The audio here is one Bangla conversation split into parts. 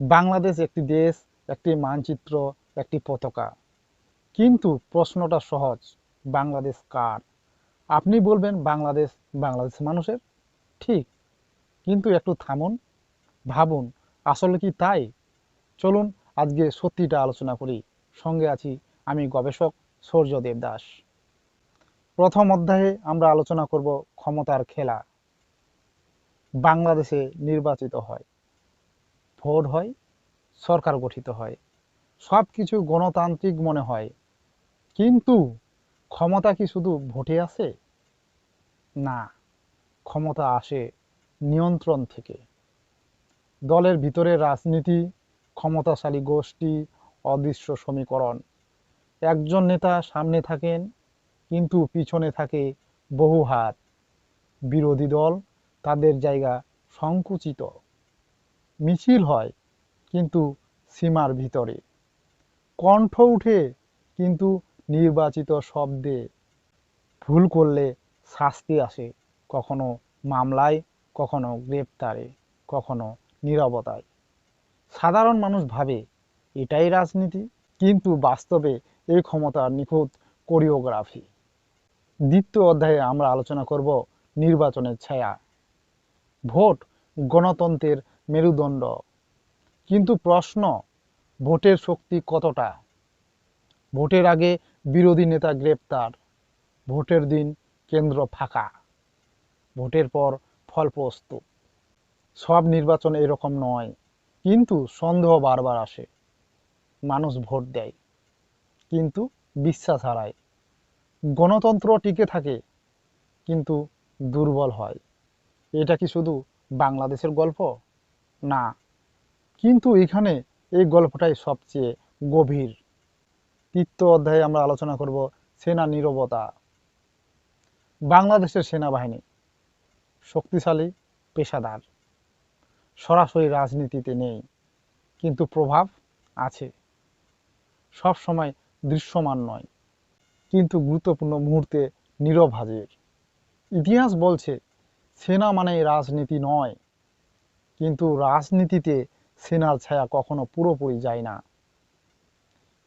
বাংলাদেশ একটি দেশ, একটি মানচিত্র, একটি পতাকা। কিন্তু প্রশ্নটা সহজ, বাংলাদেশ কার? আপনি বলবেন বাংলাদেশ বাংলাদেশ মানুষের? ঠিক, কিন্তু একটু থামুন, ভাবুন, আসলে কি তাই? চলুন, আজকে সত্যিটা আলোচনা করি। সঙ্গে আছি আমি গবেষক সূর্যদেব দাস প্রথম অধ্যায়ে আমরা আলোচনা করব ক্ষমতার খেলা। বাংলাদেশে নির্বাচিত হয়। ভোট হয়, সরকার গঠিত হয়। সব কিছু গণতান্ত্রিক মনে হয়। কিন্তু ক্ষমতা কি শুধু ভোটে আসে? না, ক্ষমতা আসে নিয়ন্ত্রণ থেকে। দলের ভিতরে রাজনীতি, ক্ষমতাশালী গোষ্ঠী, অদৃশ্য সমীকরণ। একজন নেতা সামনে থাকেন, কিন্তু পিছনে থাকে বহু হাত। বিরোধী দল তাদের জায়গা সংকুচিত। মিছিল হয়, কিন্তু সীমার ভিতরে। কণ্ঠ উঠে, কিন্তু নির্বাচিত শব্দে ভুল করলে শাস্তি আসে, কখনো মামলায়, কখনো গ্রেপ্তারে, কখনো নিরবতায়। সাধারণ মানুষ ভাবে, এটাই রাজনীতি, কিন্তু বাস্তবে এই ক্ষমতার নিখুঁত কোরিওগ্রাফি। দ্বিতীয় অধ্যায়ে আমরা আলোচনা করব নির্বাচনের ছায়া। ভোট গণতন্ত্রের মেরুদণ্ড। কিন্তু প্রশ্ন, ভোটের শক্তি কতটা? ভোটের আগে বিরোধী নেতা গ্রেপ্তার, ভোটের দিন কেন্দ্র ফাঁকা, ভোটের পর ফল প্রস্তুত। সব নির্বাচন এরকম নয়, কিন্তু সন্দেহ বারবার আসে। মানুষ ভোট দেয়, কিন্তু বিশ্বাস হারায়। গণতন্ত্র টিকে থাকে, কিন্তু দুর্বল হয়। এটা কি শুধু বাংলাদেশের গল্প? না। কিন্তু এখানে এই গল্পটাই সবচেয়ে গভীর। তৃতীয় অধ্যায়ে আমরা আলোচনা করব সেনা নীরবতা। বাংলাদেশের সেনাবাহিনী শক্তিশালী, পেশাদার, সরাসরি রাজনীতিতে নেই, কিন্তু প্রভাব আছে। সব সময় দৃশ্যমান নয়, কিন্তু গুরুত্বপূর্ণ মুহূর্তে নীরব হাজির। ইতিহাস বলছে, সেনা মানে রাজনীতি নয় কিন্তু রাজনীতিতে সেনার ছায়া কখনো পুরোপুরি যায় না।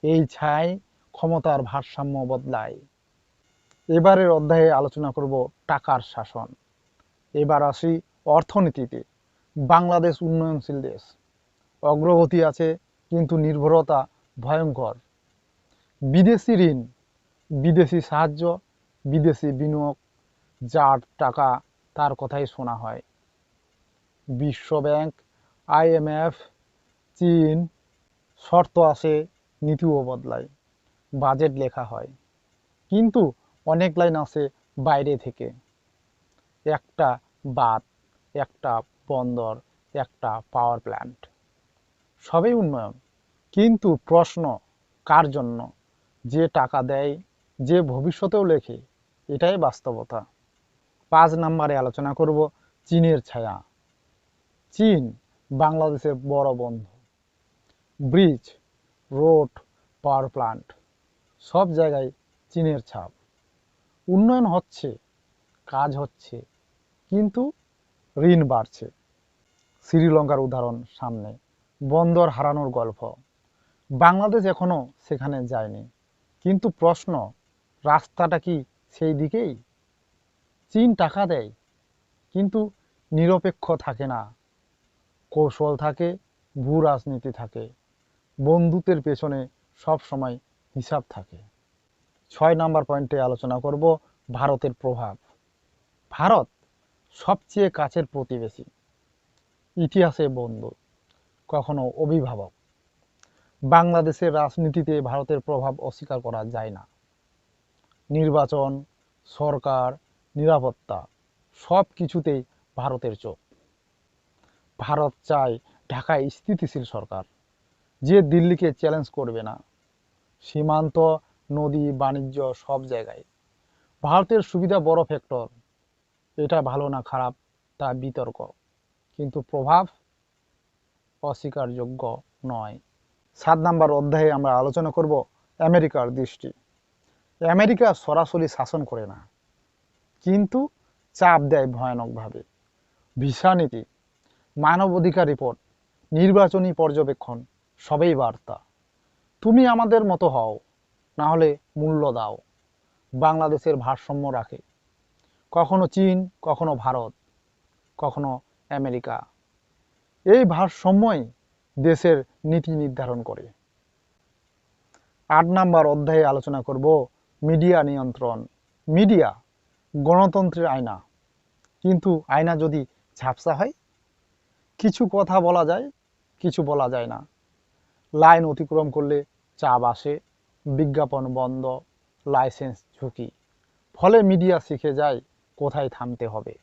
এই ছায় ক্ষমতার ভারসাম্য বদলায়। এবারের অধ্যায়ে আলোচনা করব টাকার শাসন। এবার আসি অর্থনীতিতে। বাংলাদেশ উন্নয়নশীল দেশ। অগ্রগতি আছে, কিন্তু নির্ভরতা ভয়ঙ্কর। বিদেশি ঋণ, বিদেশি সাহায্য, বিদেশি বিনিয়োগ, যার টাকা তার কথাই শোনা হয়। বিশ্ব ব্যাংক আইএমএফ চীন, শর্ত আসে নীতিও বদলায়। বাজেট লেখা হয়। কিন্তু অনেক লাইন আসে বাইরে থেকে। একটা বাদ একটা বন্দর, একটা পাওয়ার প্ল্যান্ট। সবই উন্নয়ন। কিন্তু প্রশ্ন, কার জন্য? যে টাকা দেয়, যে ভবিষ্যতেও লেখে, এটাই বাস্তবতা। পাঁচ নম্বরে আলোচনা করব, চীনের ছায়া। চীন বাংলাদেশের বড় বন্ধু। ব্রিজ, রোড, পাওয়ার প্লান্ট, সব জায়গায় চীনের ছাপ। উন্নয়ন হচ্ছে, কাজ হচ্ছে, কিন্তু ঋণ বাড়ছে। শ্রীলঙ্কার উদাহরণ সামনে, বন্দর হারানোর গল্প। বাংলাদেশ এখনও সেখানে যায়নি, কিন্তু প্রশ্ন, রাস্তাটা কি সেই দিকেই? চীন টাকা দেয়, কিন্তু নিরপেক্ষ থাকে না। কৌশল থাকে, ভূ রাজনীতি থাকে, বন্ধুত্বের পেছনে সব সময় হিসাব থাকে। ছয় নাম্বার পয়েন্টে আলোচনা করব ভারতের প্রভাব। ভারত সবচেয়ে কাছের প্রতিবেশী। ইতিহাসে বন্ধু, কখনো অভিভাবক। বাংলাদেশের রাজনীতিতে ভারতের প্রভাব অস্বীকার করা যায় না। নির্বাচন, সরকার, নিরাপত্তা সব কিছুতেই ভারতের চোখ। ভারত চায় ঢাকায় স্থিতিশীল সরকার। যে দিল্লিকে চ্যালেঞ্জ করবে না। সীমান্ত, নদী, বাণিজ্য সব জায়গায়। ভারতের সুবিধা বড় ফ্যাক্টর এটা ভালো না খারাপ, তা বিতর্ক। কিন্তু প্রভাব অস্বীকারযোগ্য নয়। সাত নাম্বার অধ্যায়ে আমরা আলোচনা করব আমেরিকার দৃষ্টি। আমেরিকা সরাসরি শাসন করে না। কিন্তু চাপ দেয় ভয়ানকভাবে। ভিসা নীতি মানবাধিকার রিপোর্ট, নির্বাচনী পর্যবেক্ষণ, সবেই বার্তা। তুমি আমাদের মতো হও, না হলে মূল্য দাও। বাংলাদেশের ভারসাম্য রাখে। কখনো চীন, কখনো ভারত, কখনো আমেরিকা। এই ভারসাম্যই দেশের নীতি নির্ধারণ করে। আট নাম্বার অধ্যায়ে আলোচনা করব মিডিয়া নিয়ন্ত্রণ। মিডিয়া গণতন্ত্রের আয়না। কিন্তু আয়না যদি ঝাপসা হয় কিছু কথা বলা যায়, কিছু বলা যায় না। লাইন অতিক্রম করলে চাপ আসে, বিজ্ঞাপন বন্ধ, লাইসেন্স ঝুঁকি। ফলে মিডিয়া শিখে যায় কোথায় থামতে হবে।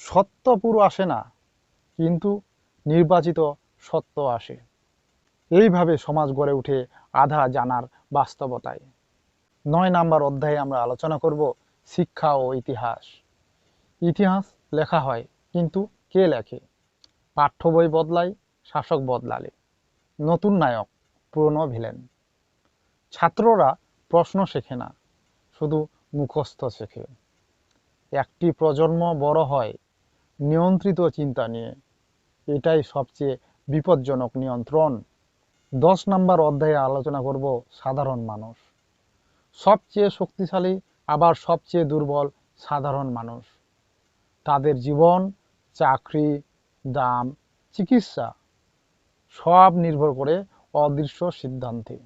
সত্য পুরো আসে না, কিন্তু নির্বাচিত সত্য আসে। এইভাবে সমাজ গড়ে উঠে আধা জানার বাস্তবতায়। নয় নাম্বার অধ্যায়ে আমরা আলোচনা করব শিক্ষা ও ইতিহাস। ইতিহাস লেখা হয়, কিন্তু কে লেখে? পাঠ্য বই বদলায় শাসক বদলালে। নতুন নায়ক, পুরনো ভিলেন। ছাত্ররা প্রশ্ন শেখে না, শুধু মুখস্থ শেখে। একটি প্রজন্ম বড় হয়, নিয়ন্ত্রিত চিন্তা নিয়ে। এটাই সবচেয়ে বিপজ্জনক নিয়ন্ত্রণ। দশ নম্বর অধ্যায়ে আলোচনা করব সাধারণ মানুষ। সবচেয়ে শক্তিশালী, আবার সবচেয়ে দুর্বল সাধারণ মানুষ। তাদের জীবন, চাকরি দাম, চিকিৎসা, সব নির্ভর করে অদৃশ্য সিদ্ধান্তে।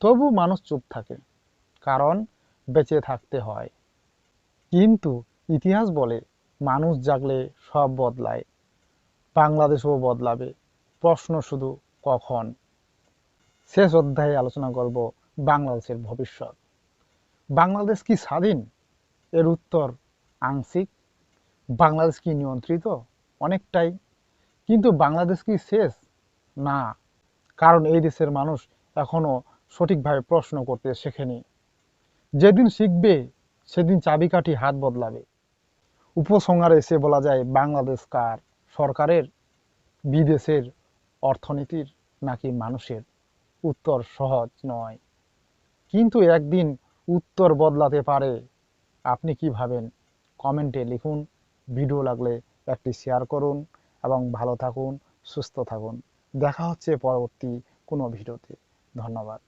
তবু মানুষ চুপ থাকে, কারণ বেঁচে থাকতে হয়। কিন্তু ইতিহাস বলে, মানুষ জাগলে সব বদলায়, বাংলাদেশও বদলাবে, প্রশ্ন শুধু কখন? শেষ অধ্যায়ে আলোচনা করব বাংলাদেশের ভবিষ্যৎ। বাংলাদেশ কি স্বাধীন? এর উত্তর আংশিক। বাংলাদেশ কি নিয়ন্ত্রিত? অনেকটাই। কিন্তু বাংলাদেশ কি শেষ? না। কারণ এই দেশের মানুষ এখনও সঠিকভাবে প্রশ্ন করতে শেখেনি। যেদিন শিখবে, সেদিন চাবিকাঠি হাত বদলাবে। উপসংহারে এসে বলা যায়, বাংলাদেশ কার? সরকারের? বিদেশের? অর্থনীতির? নাকি মানুষের? উত্তর সহজ নয়। কিন্তু একদিন উত্তর বদলাতে পারে। আপনি কি ভাবেন? কমেন্টে লিখুন। ভিডিও লাগলে একটি শেয়ার করুন এবং ভালো থাকুন সুস্থ থাকুন। দেখা হচ্ছে পরবর্তী কোনো ভিডিওতে। ধন্যবাদ।